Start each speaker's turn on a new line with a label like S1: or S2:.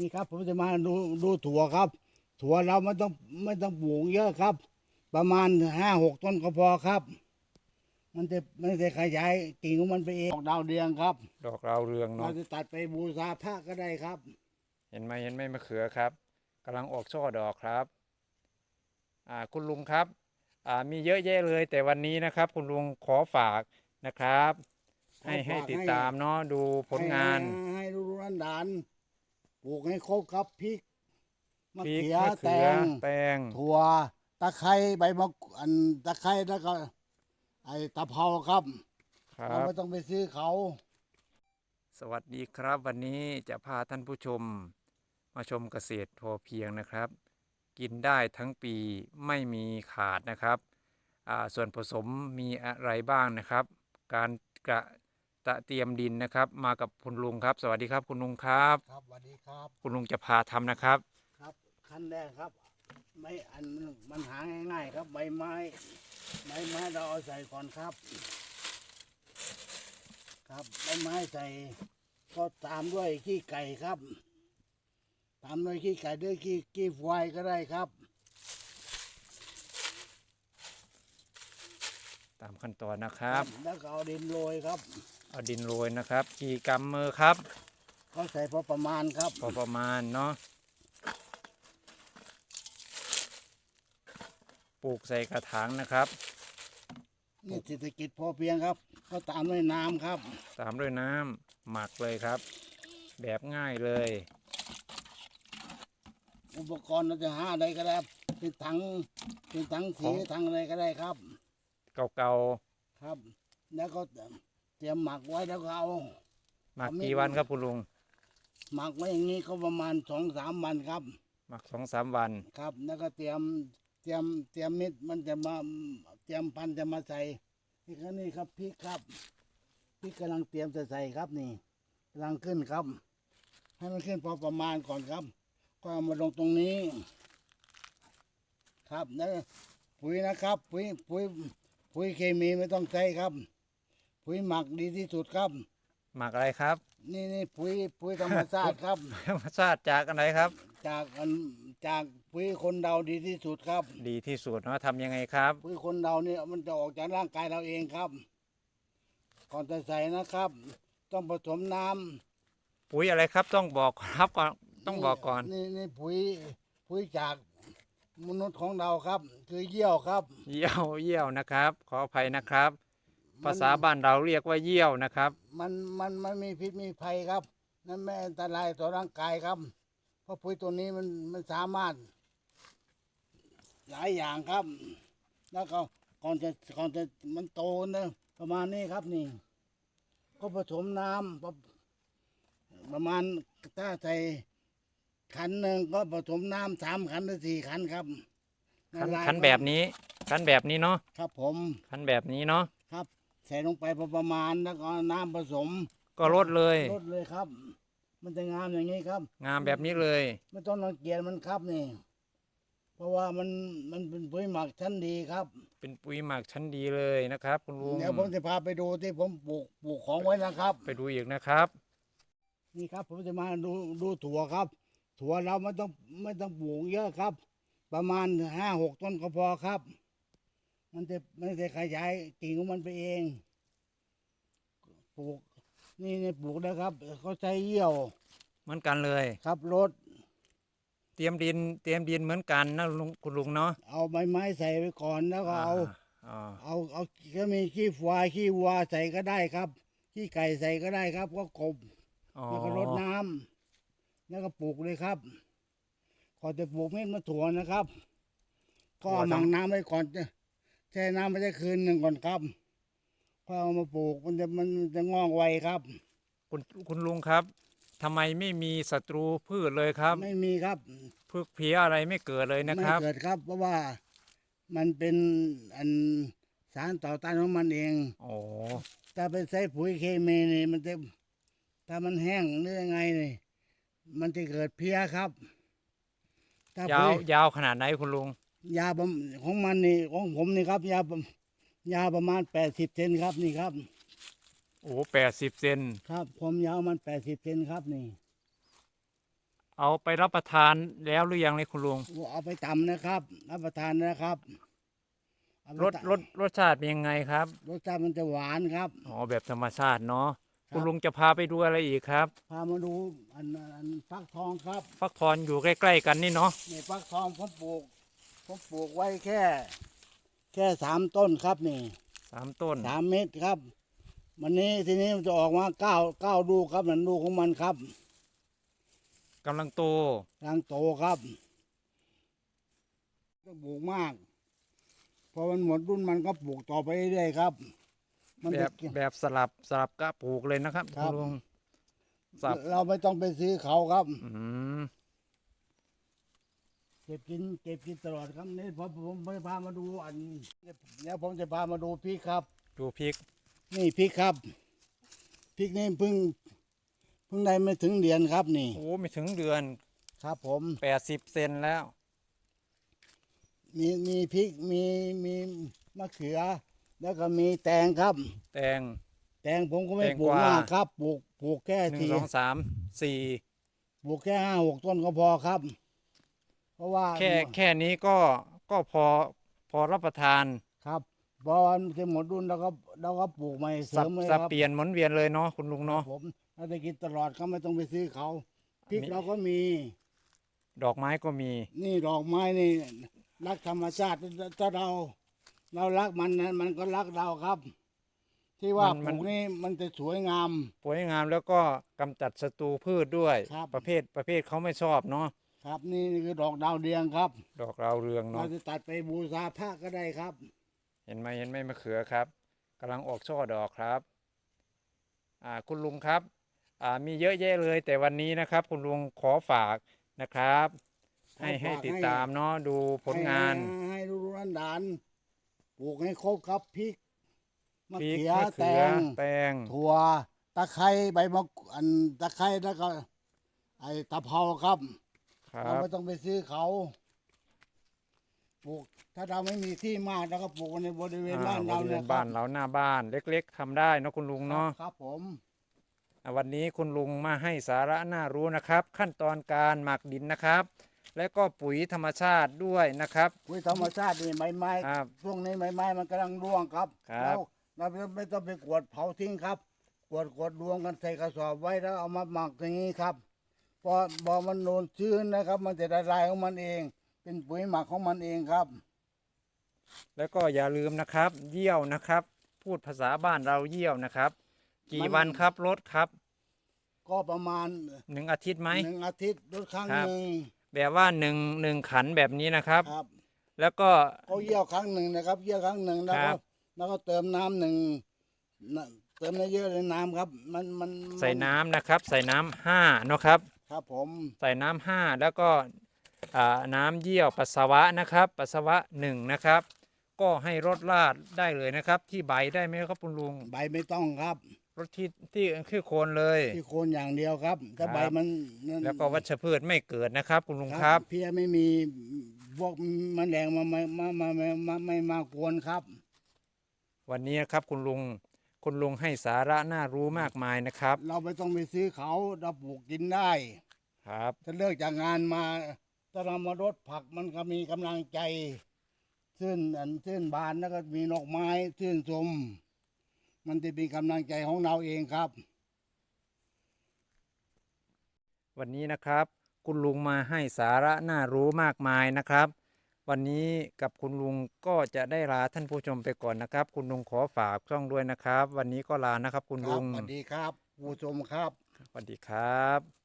S1: นี่ครับ ผมจะมาดูดูถั่วครับ ถั่วเราไม่ต้องไม่ต้องปลูกเยอะครับ ประมาณห้าหกต้นก็พอครับ มันจะมันจะขยายกิ่งของมันไปเองดอกดาวเรืองครับ
S2: ดอกราวเรือง
S1: เรา
S2: เนาะ
S1: จะตัดไปบูชาพระก็ได้ครับ
S2: เห็นไหมเห็นไหมมะเขือครับกำลังออกช่อดอกครับ อ่าคุณลุงครับ อ่ามีเยอะแยะเลย แต่วันนี้นะครับ คุณลุงขอฝากนะครับ ให้
S1: ขอฝาก
S2: ให้ติด
S1: ให้
S2: ตามเนาะดูผลงาน
S1: ให้ให้ลูกหลานหลาน ปลูกให้ครบครับพริกมะ
S2: พริก
S1: เขือ
S2: มะ
S1: แต
S2: เขืองแตง
S1: ถั่วตะไคร้ใบมะกรูดอันตะไคร้แล้วก็ไอ้ตะเภาครับ
S2: ครั
S1: เรา
S2: บ
S1: ไม่ต้องไปซื้อเขา
S2: สวัสดีครับ วันนี้จะพาท่านผู้ชม มาชมเกษตรพอเพียงนะครับ กินได้ทั้งปีไม่มีขาดนะครับอ่าส่วนผสมมีอะไรบ้างนะครับ การกระ ตะเตรียมดินนะครับ มากับคุณลุงครับ สวัสดีครับคุณลุงครับ
S1: ครับสวัสดีครับ
S2: คุณลุงจะพาทำนะครับ
S1: ครับขั้นแรกครับ ไม่อันมันหาง่ายๆครับใบไม้ใบไม้เราเอาใส่ก่อนครับ ครับใบไม้ใส่ก็ตามด้วยขี้ไก่ครับ ตามด้วยขี้ไก่ด้วยขี้ขี้ควายก็ได้ครับ
S2: ตามขั้นตอนนะครับ
S1: แล้วก็เอาดินโรยครับ
S2: เอาดินโรยนะครับ กี่กำมือครับ
S1: ก็ใส่พอประมาณครับ
S2: พอประมาณเนาะปลูกใส่กระถางนะครับ
S1: นี่เศรษฐกิจพอเพียงครับ ก็ตามด้วยน้ำครับ
S2: ตามด้วยน้ำหมักเลยครับ แบบง่ายเลย
S1: อุปกรณ์เราจะหาอะไรก็ได้ครับเป็นถังเป็นถังสี
S2: ของ
S1: ถังอะไรก็ได้ครับ
S2: เก่า
S1: ครับ แล้วก็ เตรียมหมักไว้แล้วก็เอา
S2: ๆหมัก
S1: เอาไม่
S2: กี่วันครับคุณลุง
S1: หมักไว้อย่างนี้ก็ประมาณสองสามวันครับ
S2: หมักสองสามวัน
S1: ครับ แล้วก็เตรียมเตรียมเตรียมมิดมันจะมาเตรียมพันธุ์จะมาใส่นี่ก็นี่ครับพริกครับพริกกำลังเตรียมจะใส่ครับนี่กำลังขึ้นครับ ให้มันขึ้นพอประมาณก่อนครับ ก็เอามาลงตรงนี้ ครับแล้วปุ๋ยนะครับ ปุ๋ยปุ๋ยปุ๋ยเคมีไม่ต้องใช้ครับ ปุ๋ยหมักดีที่สุดครับ
S2: หมักอะไรครับ
S1: นี่นี่ปุ๋ยปุ๋ยธรรมชาติครับ
S2: ธรรมชาติจากอะไรครับ
S1: จากอันจากปุ๋ยคนเดาดีที่สุดครับ
S2: ดีที่สุดเนาะทำยังไงครับ
S1: ปุ๋ยคนเดาเนี่ยมันจะออกจากร่างกายเราเองครับ ก่อนจะใส่นะครับ ต้องผสมน้ำ
S2: ปุ๋ยอะไรครับต้องบอกครับก่อนต้องบอกก่อน
S1: นี่นี่ปุ๋ยปุ๋ยจากมนุษย์ของเราครับ คือเยี่ยวครับ
S2: เยี่ยวเยี่ยวนะครับ ขออภัยนะครับ
S1: มัน
S2: ภาษาบ้านเราเรียกว่าเยี่ยวนะครับ
S1: มันมันมันมีพิษมีภัยครับนั่นไม่อันตรายต่อร่างกายครับ เพราะปุ๋ยตัวนี้มันมันสามารถ หลายอย่างครับ แล้วก็ก่อนจะก่อนจะมันโตนะประมาณนี้ครับนี่ ก็ผสมน้ำประประมาณถ้าใส่ขันหนึ่งก็ผสมน้ำสามขันหรือสี่ขันครับ
S2: คัน
S1: ละลาย
S2: คันแบบนี้คันแบบนี้เนาะ
S1: ครับผม
S2: คันแบบนี้เนาะ
S1: ครับ ใส่ลงไปพอประมาณแล้วก็น้ำผสม
S2: ก็ลดเลย
S1: ลดเลยครับ มันจะงามอย่างนี้ครับ
S2: งามแบบนี้เลย
S1: ไม่ต้องรังเกียจมันครับนี่ เพราะว่ามันมันเป็นปุ๋ยหมักชั้นดีครับ
S2: เป็นปุ๋ยหมักชั้นดีเลยนะครับ คุณลุง
S1: เดี๋ยวผมจะพาไปดูที่ผมปลูกปลูกของไว้นะครับ
S2: ไปดูอีกนะครับ
S1: นี่ครับ ผมจะมาดูดูถั่วครับ ถั่วเราไม่ต้องไม่ต้องปลูกเยอะครับ ประมาณห้าหกต้นก็พอครับ มันจะมันจะขยายกิ่งของมันไปเองปลูกนี่นี่ปลูกนะครับเขาใช้เยี่ยว
S2: เหมือนกันเลย
S1: ครับรด
S2: เตรียมดิน เตรียมดินเหมือนกันนะลุงคุณลุงเนาะ
S1: เอาใบไม้ใส่ไว้ก่อนแล้วก็เอา
S2: อ่า
S1: เอาเอาก็มีขี้ควายขี้วัวใส่ก็ได้ครับขี้ไก่ใส่ก็ได้ครับ ก็กบ
S2: อ๋อ
S1: แล้วก็รดน้ำแล้วก็ปลูกเลยครับก่อนจะปลูกเม็ดมะถั่วนะครับ ก็เอาหมักน้ำไว้ก่อนจะ แช่น้ำไว้ได้คืนหนึ่งก่อนครับก็เอามาปลูกมันจะมันจะงอกไวครับ
S2: คุณคุณลุงครับทำไมไม่มีศัตรูพืชเลยครับ
S1: ไม่มีครับ
S2: พืชเพี้ยอะไรไม่เกิดเลยนะ
S1: ไม่
S2: ครับ
S1: เกิดครับ เพราะว่ามันเป็นอันสารต่อต้านของมันเอง
S2: โอ้
S1: ถ้าไปใช้ปุ๋ยเคมีนี่มันจะถ้ามันแห้งหรือยังไงนี่มันจะเกิดเพี้ยครับ ถ้ายาปุ๋
S2: วยยาวขนาดไหนคุณลุง
S1: ยาประมของมันนี่ของผมนี่ครับ ยาประยาประมาณแปดสิบเซนครับนี่ครับ
S2: โอ้แปดสิบเซน
S1: ครับ ความยาวมันแปดสิบเซนครับนี่
S2: เอาไปรับประทานแล้วหรือยังเลยคุณลุง
S1: เอาไปตำนะครับ รับประทานนะครับเอาไป
S2: รส
S1: ตำ
S2: รสรสชาติเป็นยังไงครับ
S1: รสชาติมันจะหวานครับ
S2: อ๋อแบบธรรมชาติเนาะ
S1: ครับ
S2: คุณลุงจะพาไปดูอะไรอีกครับ
S1: พามาดูอันอันฟักทองครับ
S2: ฟักทองอยู่ใกล้ ๆ กันนี่เนาะ
S1: นี่ฟักทองผมปลูก ผมปลูกไว้แค่ แค่สามต้นครับนี่
S2: สามต้น
S1: สามเม็ดครับ วันนี้ทีนี้มันจะออกมาเก้าเก้าลูกครับนั่นลูกของมันครับ
S2: กำลังโต
S1: กำลังโตครับต้องปลูกมาก พอมันหมดรุ่นมันก็ปลูกต่อไปเรื่อยๆครับ มัน
S2: แบ
S1: จะ
S2: บแบบสลับสลับกะปลูกเลยนะครับ
S1: ครั
S2: คุณ
S1: บ
S2: ลุงสับ
S1: เราไม่ต้องไปซื้อเขาครับ
S2: อืม
S1: เก็บกินเก็บกินตลอดครับนี่พอผมไปพามาดูอันเดี๋ยวผมจะพามาดูพริกครับ
S2: ดูพริก
S1: นี่พริกครับพริกนี่เพิ่งเพิ่งได้ไม่ถึงเดือนครับนี่
S2: โอ้ไม่ถึงเดือน
S1: ครับ ผม
S2: แปดสิบเซนแล้ว
S1: มีมีพริกมีมีมะเขือ แล้วก็มีแตงครับ
S2: แตง
S1: แตงผมก็ไม่
S2: แตง
S1: ปลูก
S2: กวาม
S1: มากครับปลูกปลูกแค่
S2: หนึ่ง
S1: ที
S2: สองสามสี่
S1: ปลูกแค่ห้าหกต้นก็พอครับ เพราะว่า
S2: แค่แค่นี้ก็ก็พอพอรับประทาน
S1: ครับพอวันจะหมดรุ่นแล้วก็เราก็ปลูกใหม่เสริ
S2: สับ
S1: มเลย
S2: สับ
S1: ครับ
S2: เปลี่ยนหมุนเวียนเลยเนาะคุณลุง
S1: ครั
S2: เนาะ
S1: บผมเราจะกินตลอดก็ไม่ต้องไปซื้อเขาพริก
S2: มี
S1: เราก็มี
S2: ดอกไม้ก็มี
S1: นี่ดอกไม้นี่รักธรรมชาติถ้าเรา เรารักมันนะมันก็รักเราครับ ที่ว่าปลูกนี่มันจะสวยงาม
S2: สวยงามแล้วก็กำจัดศัตรูพืชด้วย
S1: ครับ
S2: ประเภทประเภทเขาไม่ชอบเนาะ
S1: ครับนี่คือดอกดาวเรืองครับ
S2: ดอกราวเรือง
S1: เรา
S2: เนาะ
S1: จะตัดไปบูชาพระก็ได้ครับ
S2: เห็นไหมเห็นไหมมะเขือครับกำลังออกช่อดอกครับ อ่าคุณลุงครับอ่ามีเยอะแยะเลย แต่วันนี้นะครับ คุณลุงขอฝากนะครับ ให้
S1: ขอฝาก
S2: ให้ติด
S1: ให้
S2: ตามเนาะดูผลงาน
S1: ให้ให้ดูรันดานปลูกให้ครบครับพริกมะ
S2: พริก
S1: เขือ
S2: มะ
S1: แต
S2: เขืองแตง
S1: ถั่วตะไคร้ใบมะกรูดอันตะไคร้แล้วก็ไอ้ตะเภาครับ
S2: ครั
S1: เรา
S2: บ
S1: ไม่ต้องไปซื้อเขาปลูก ถ้าเราไม่มีที่มากเราก็ปลูกในบริเวณบ้าน
S2: อ่
S1: เรา
S2: บริเว
S1: เนี่ย
S2: ณ
S1: ค
S2: บ้า
S1: รั
S2: นเราหน้าบ้านเล็กๆทำได้เนาะคุณลุงเนาะ
S1: ครับผม
S2: อะวันนี้คุณลุงมาให้สาระน่ารู้นะครับ ขั้นตอนการหมักดินนะครับ และก็ปุ๋ยธรรมชาติด้วยนะครับ
S1: ปุ๋ยธรรมชาตินี่ใบไม้
S2: ครับ
S1: ช่วงนี้ใบไม้มันกำลังร่วงครับ
S2: ครับ
S1: เราเราไม่ต้องไปกวดเผาทิ้งครับ กวดกวดรวมกันใส่กระสอบไว้แล้วเอามาหมักอย่างนี้ครับ พอพอมันโดนชื้นนะครับ มันจะละลายของมันเอง เป็นปุ๋ยหมักของมันเองครับ
S2: แล้วก็อย่าลืมนะครับ เยี่ยวนะครับ พูดภาษาบ้านเราเยี่ยวนะครับ กี่
S1: มัน
S2: วันครับรถครับ
S1: ก็ประมาณ
S2: หนึ่งอาทิตย์ไหม
S1: หนึ่งอาทิตย์รถครั้ง
S2: ครับ
S1: หนึ่ง
S2: แบบว่าหนึ่งหนึ่งขันแบบนี้นะครับ
S1: ครับ
S2: แล้วก็
S1: เขาเยี่ยวครั้งหนึ่งนะครับ เยี่ยวครั้งหนึ่งแล้ว
S2: ครั
S1: ก็
S2: บ
S1: แล้วก็เติมน้ำหนึ่งน่ะเติมเยอะๆเลยน้ำครับ มันมัน
S2: ใส่น้ำนะครับ ใส่น้ำห้าเนาะครับ
S1: ครับผม
S2: ใส่น้ำห้าแล้วก็อ่าน้ำเยี่ยวปัสสาวะนะครับ ปัสสาวะหนึ่งนะครับ ก็ให้รดลาดได้เลยนะครับ ที่ใบได้ไหมครับคุณลุง
S1: ใบไม่ต้องครับ
S2: รดที่ที่คือโคนเลย
S1: ที่โคนอย่างเดียวครับ ถ้า
S2: ครับ
S1: ใบมันนั่น
S2: แล้วก็วัชพืชไม่เกิดนะครับ คุณลุงครับ
S1: เพียไม่มีพวกแมลงมามามามามามาไม่มากวนครับ
S2: วันนี้นะครับคุณลุง คุณลุงให้สาระน่ารู้มากมายนะครับ
S1: เราไม่ต้องไปซื้อเขาเราปลูกกินได้
S2: ครับ
S1: ถ้าเลิกจากงานมาถ้าเรามารดผักมันก็มีกำลังใจชื่นอันชื่นบานแล้วก็มีดอกไม้ชื่นชมมันจะเป็นกำลังใจของเราเองครับ
S2: วันนี้นะครับ คุณลุงมาให้สาระน่ารู้มากมายนะครับ วันนี้กับคุณลุงก็จะได้ลาท่านผู้ชมไปก่อนนะครับ คุณลุงขอฝากช่องด้วยนะครับ วันนี้ก็ลานะครับ คุณ
S1: ครั
S2: ลุ
S1: บ
S2: ง
S1: สวัสดีครับผู้ชมครับ
S2: สวัสดีครับ